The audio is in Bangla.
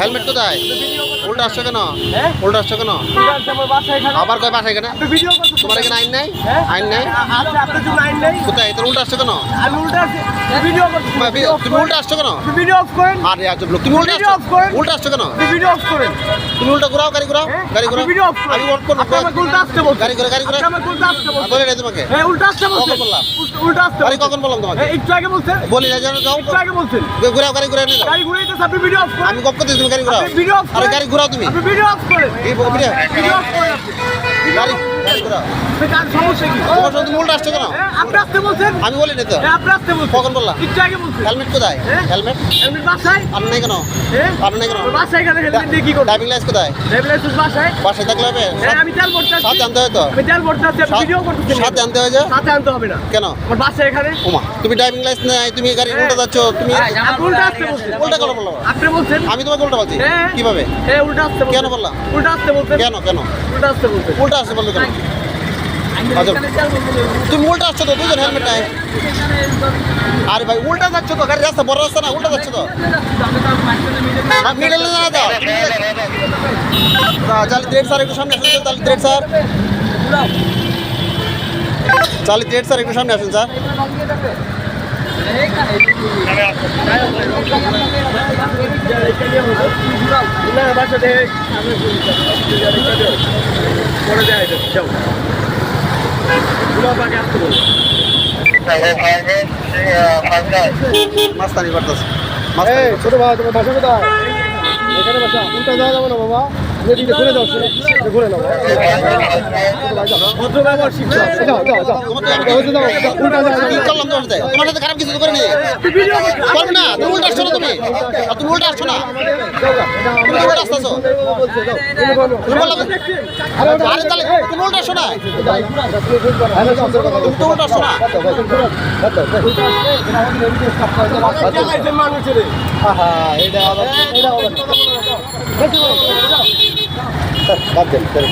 হেলমেট কোথায়? উল্টা আসছো কেন? হ্যাঁ? উল্টা আসছো কেন? আবার কয় পাশে এখানে? তোমার এখানে আইন নাই? হ্যাঁ? আইন নাই? আচ্ছা আইন নেই। কোথায়? তোর উল্টা আসছো কেন? তুমি-। উল্টা আসছো কেন? আরে আজব লোক। তুমি উল্টা আসছো উল্টা আসছো কেন? তুমি উল্টা ঘুরাও গাড়ি ঘুরাও হ্যাঁ? গাড়ি ঘুরাও। অফ আমি ওয়ার্ক করব। বলছেন গাড়ি ঘুরে গাড়ি ঘুরে। বলি না তোমাকে। উল্টা আসতে কখন বললাম? উল্টা- আসতে গাড়ি কখন বললাম তোমাকে? একটু আগে বলছেন বলি না জানো যাও। একটু আগে বলছেন। ঘুরাও গাড়ি ঘুরে নিয়ে যাও গাড়ি ঘুরে ভিডিও অফ আমি গপ করতেছি তুমি গাড়ি ঘুরাও। আরে গাড়ি ঘুরাও তুমি। ভিডিও অফ করে ভিডিও গাড়ি কার সমস্যা কি? তোমার সঙ্গে তুমি উল্টা আসছো কেন? হ্যাঁ আপনি আসতে বলছেন? আমি বলি না তো। হ্যাঁ আপনি আসতে বলছেন। কখন বললাম একটু আগে বলছেন। হেলমেট কোথায়? হ্যাঁ? হেলমেট? বাসায়? আর নাই কেন? হ্যাঁ? নাই কেন? বাসায় এখানে হেলমেট দিয়ে কি করব? ড্রাইভিং লাইসেন্স কোথায়? ড্রাইভিং লাইসেন্স বাসায়? বাসায় থাকলে হবে? হ্যাঁ আমি তেল ভরতে আসছি। সাথে আনতে হয় তো? আমি তেল ভরতে আসছি ভিডিও করতেছেন। সাথে আনতে হয় যে? সাথে আনতে হবে না। কেন? আমার বাসায় এখানে? ওমা তুমি ড্রাইভিং লাইসেন্স নাই তুমি গাড়ি উল্টা যাচ্ছ তুমি উল্টা আসতে বলছেন। উল্টা কেন বললাম আপনি বলছেন? আমি তোমাকে উল্টা বলছি। হ্যাঁ। কীভাবে? হ্যাঁ উল্টা আসতে বলছেন। কেন বললাম? উল্টা আসতে বলছেন। কেন কেন? উল্টা আসতে বলছেন। উল্টা আসছে বললে কেন? আচ্ছা তুমি উল্টা আসছো তো দুজন হেলমেট নাই আরে ভাই, উল্টা যাচ্ছ তো গাড়ি রাস্তা, বড় রাস্তা না, উল্টা যাচ্ছ তো? মিডল না দাও চালি দেড় স্যার একটু সামনে আসুন, চালি দেড় স্যার দেড় স্যার একটু সামনে আসুন স্যার না বাসা মাস্তানি করতেছে। ছোট ভাই তোমার ভাষা কোথায়? এখানে ভাষা কোনটা যাওয়া যাবে না বাবা? ঘুরে যাও ঘুরে নাও। ভদ্র ব্যবহার হবে। যাও যাও যাও। উল্টা করলাম তোমার সাথে তোমার সাথে খারাপ কিছু করিনি করবে না তুমি উল্টা আসছো না তুমি আর তুমি উল্টা আসছো না তুমি উল্টা আসতেছো তুমি বললাম আরে তাহলে তুমি উল্টা আসছো না তুমি তো উল্টা আসছো না মানুষের এটা আবার এটা আবার Date, espera.